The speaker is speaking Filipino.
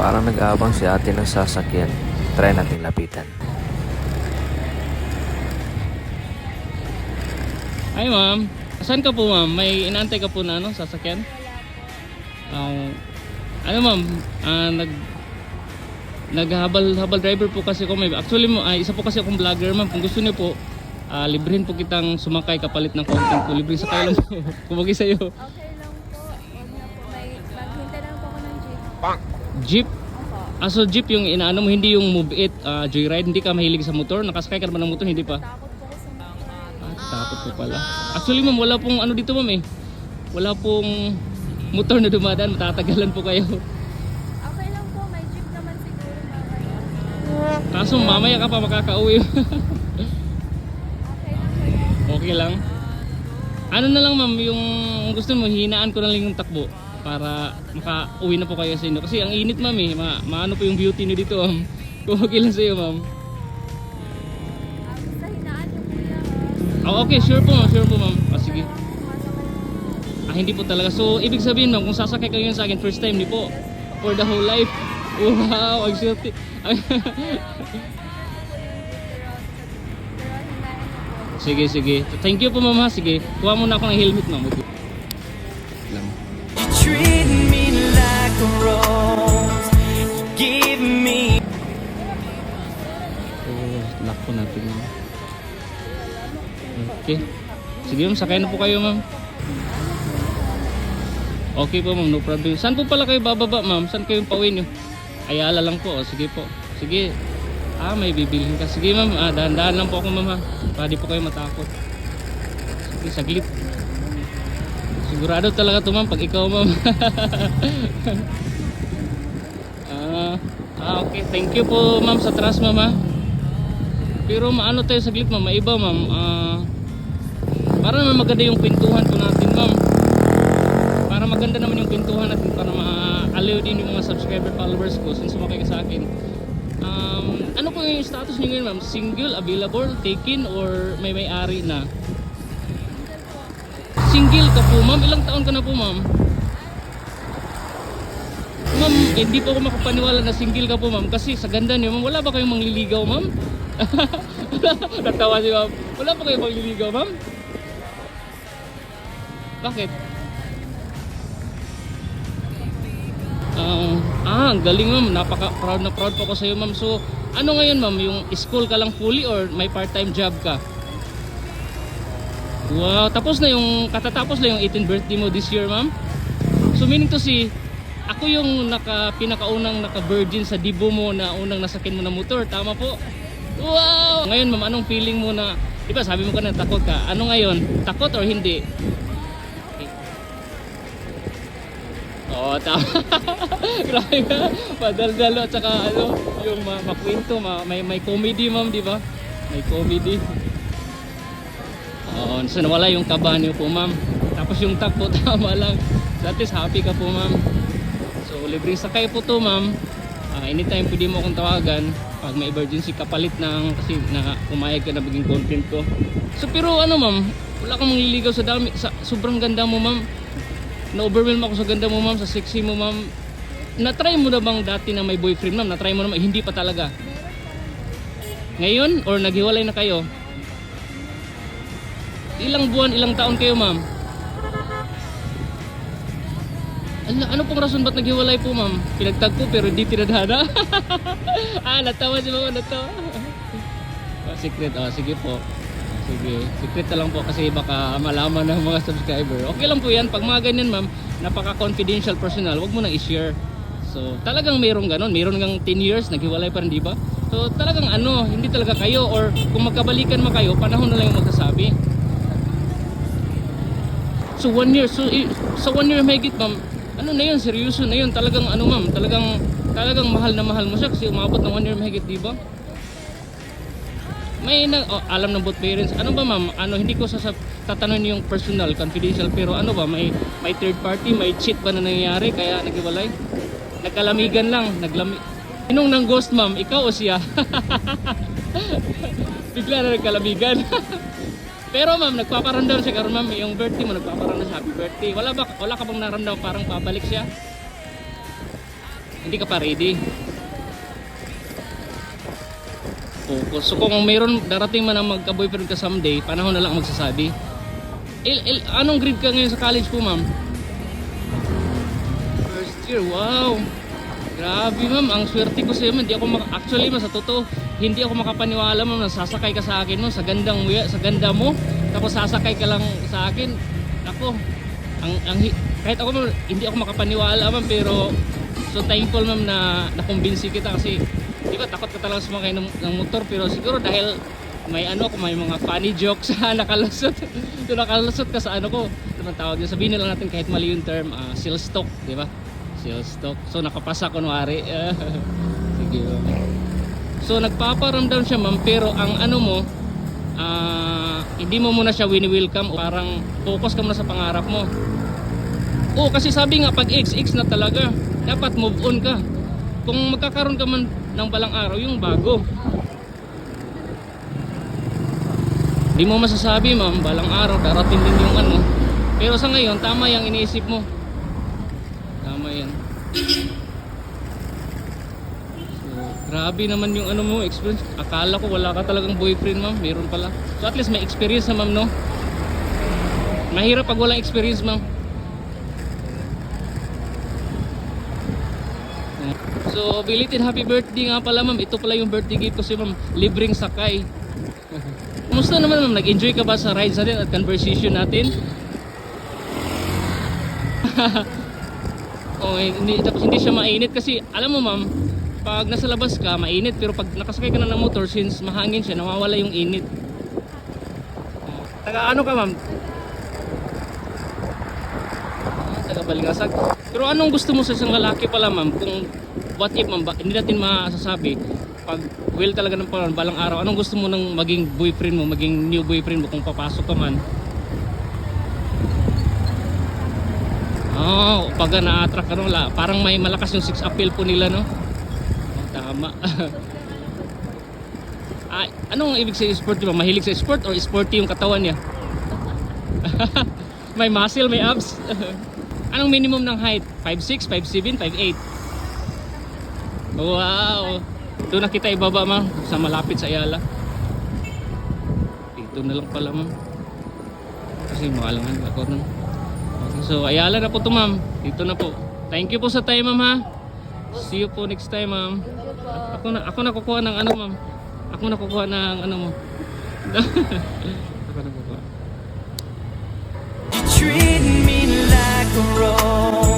Parang nag-aabang si ate ng sasakyan. Try nating lapitan. Ay ma'am, saan ka po ma'am? May inaantay ka po na ano, sasakyan? Ah, ano ma'am, ah, nag naghabal habal driver po kasi ko may actually mo ah, isa po kasi akong vlogger ma'am kung gusto niyo po ah, librihin po kitang sumakay kapalit ng content ko libre sakay lang po kumagi sa iyo Okay lang po. Huwag na po. May, maghintay lang po ako ng jeep. Jeep Opo. ah so jeep yung inaano mo hindi yung move it ah, joyride hindi ka mahilig sa motor nakasakay ka naman ng motor hindi pa Takot po sa motor. Ah, takot po pala. Actually ma'am, wala pong ano dito ma'am eh. Wala pong motor na dumadaan, matatagalan po kayo. Okay lang po. May jeep naman siguro mamaya. Kaso mamaya ka pa makakauwi. Okay lang po okay lang. Ano na lang ma'am, yung gusto mo, hinaan ko na lang yung takbo para makauwi na po kayo sa inyo. Kasi ang init ma'am eh, ma maano po yung beauty niyo dito ma'am. Kung okay lang sa iyo ma'am. Oh, okay, sure po ma'am, sure po ma'am. Ah, sige. Ah, hindi po talaga. So, ibig sabihin ma'am, kung sasakay kayo sa akin, first time, di po. For the whole life. Wow, ang swerte. Sige, sige. Thank you po ma'am ha. Sige, kuha muna ako ng helmet ma'am. Okay. Lock po natin ma'am. Okay. Sige sakay na po kayo ma'am. Okay po ma'am, no problem. Saan po pala kayo bababa ma'am? Saan kayo pauwi nyo? Ayala lang po. O, sige po. Sige. Ah, may bibilhin ka. Sige ma'am, ah, dahan-dahan lang po ako ma'am ha. Po kayo matakot. Sige, saglit. Sigurado talaga to ma'am pag ikaw ma'am. ah, ah, okay. Thank you po ma'am sa trust ma'am ha. Pero maano tayo saglit ma'am, maiba ma'am. Ah, para naman maganda yung kwentuhan po natin ma'am. Para maganda naman yung kwentuhan natin para maaliw din yung mga subscriber followers ko since sumakay ka sa akin. Um, ano po yung status niyo ngayon ma'am? Single, available, taken, or may may-ari na? Single ka po ma'am? Ilang taon ka na po ma'am? Ma'am, eh, hindi po ako makapaniwala na single ka po ma'am kasi sa ganda niyo ma'am, wala ba kayong mangliligaw ma'am? Natawa si ma'am. Wala pa kayong mangliligaw ma'am? Bakit? Ah, ah, ang galing ma'am. Napaka proud na proud po ako sa iyo ma'am. So, ano ngayon ma'am, yung school ka lang fully or may part-time job ka? Wow, tapos na yung katatapos na yung 18th birthday mo this year, ma'am. So meaning to see, ako yung naka pinakaunang naka-virgin sa dibo mo na unang nasakin mo na motor, tama po? Wow! Ngayon, ma'am, anong feeling mo na, di ba sabi mo ka na takot ka, ano ngayon, takot or hindi? Oo, tama. Grabe ka. Padaldalo at saka ano, yung ma makwento, ma may, may comedy ma'am, di ba? May comedy. Oo, so nawala yung kaba niyo po ma'am. Tapos yung takbo tama lang. So at least happy ka po ma'am. So libreng sakay po to ma'am. Ah, anytime pwede mo akong tawagan pag may emergency kapalit ng kasi na pumayag ka na maging content ko. So pero ano ma'am, wala kang mangliligaw sa dami sa sobrang ganda mo ma'am. Na-overwhelm ako sa ganda mo ma'am, sa sexy mo ma'am. Na-try mo na bang dati na may boyfriend ma'am? Na-try mo naman, hindi pa talaga. Ngayon or naghiwalay na kayo? Ilang buwan, ilang taon kayo, ma'am? Ano, ano pong rason ba't naghiwalay po, ma'am? Pinagtagpo pero di tinadhana? ah, natawa si mama, natawa. oh, secret, oh, sige po. Sige, secret na lang po kasi baka malaman ng mga subscriber. Okay lang po yan. Pag mga ganyan, ma'am, napaka-confidential personal, wag mo nang i-share. So, talagang mayroong ganon. Mayroon kang 10 years, naghiwalay pa rin, di ba? So, talagang ano, hindi talaga kayo or kung magkabalikan mo kayo, panahon na lang yung magsasabi. So one year, so sa one year mahigit ma'am, ano na yun, seryoso na yun, talagang ano ma'am, talagang talagang mahal na mahal mo siya kasi umabot ng one year mahigit, di ba? May na, oh, alam ng both parents, ano ba ma'am, ano, hindi ko sasab tatanungin yung personal, confidential, pero ano ba, may, may third party, may cheat ba na nangyayari, kaya naghiwalay? Nagkalamigan lang, naglami... Sinong nang ghost ma'am, ikaw o siya? Bigla na nagkalamigan. Pero ma'am, nagpaparamdam siya karon ma'am, yung birthday mo nagpaparamdam happy birthday. Wala ba wala ka bang naramdam parang pabalik siya? hindi ka pa ready. Focus. So kung mayroon darating man ang magka-boyfriend ka someday, panahon na lang ang magsasabi. Il, il, anong grade ka ngayon sa college po, ma'am? First year, wow. Grabe, ma'am. Ang swerte ko sa'yo, ma'am. Hindi ako mak- actually, ma'am, sa totoo, hindi ako makapaniwala, ma'am, na sasakay ka sa akin, ma'am, sa gandang muya, sa ganda mo. Tapos sasakay ka lang sa akin. Ako, ang, ang, hi- kahit ako, ma'am, hindi ako makapaniwala, ma'am, pero so thankful, ma'am, na nakumbinsi kita kasi di ba takot ka talaga sumakay ng, ng motor pero siguro dahil may ano ko may mga funny jokes nakalusot so nakalusot ka sa ano ko ito ang tawag sabihin na lang natin kahit mali yung term uh, seal stock di ba seal stock so nakapasa kunwari sige so nagpaparamdam siya ma'am pero ang ano mo ah, hindi mo muna siya wini-welcome parang focus ka muna sa pangarap mo Oo, kasi sabi nga pag X, X na talaga. Dapat move on ka. Kung magkakaroon ka man ng balang araw, yung bago. Di mo masasabi, ma'am, balang araw, darating din yung ano. Pero sa ngayon, tama yung iniisip mo. Grabe naman yung ano mo, experience. Akala ko wala ka talagang boyfriend, ma'am. Meron pala. So at least may experience na, ma'am, no? Mahirap pag walang experience, ma'am. So, belated happy birthday nga pala ma'am. Ito pala yung birthday gift ko si ma'am. Libreng sakay. Kumusta naman ma'am? Nag-enjoy ka ba sa rides natin at conversation natin? oh, hindi, tapos hindi siya mainit kasi alam mo ma'am, pag nasa labas ka, mainit. Pero pag nakasakay ka na ng motor, since mahangin siya, nawawala yung init. Oh, Taga ano ka ma'am? Ah, taga Balingasag. Pero anong gusto mo sa isang lalaki pala ma'am? Kung what if ma'am, hindi natin masasabi pag will talaga ng panahon, balang araw, anong gusto mo ng maging boyfriend mo, maging new boyfriend mo kung papasok ka man? Oh, pag na-attract ka no, la, parang may malakas yung sex appeal po nila no. Oh, tama. ah, anong ibig sabihin sporty ba? Mahilig sa sport or sporty yung katawan niya? may muscle, may abs. Anong minimum ng height? 5'6", 5'7", 5'8"? Wow! Doon na kita ibaba ma'am, sa malapit sa Ayala. Dito na lang pala ma'am. Kasi maalangan ako nun. So Ayala na po to ma'am. Dito na po. Thank you po sa time ma'am ha. See you po next time ma'am. Ako na ako na kukuha ng ano ma'am. Ako na kukuha ng ano mo. ako na kukuha. You treat me like a rose.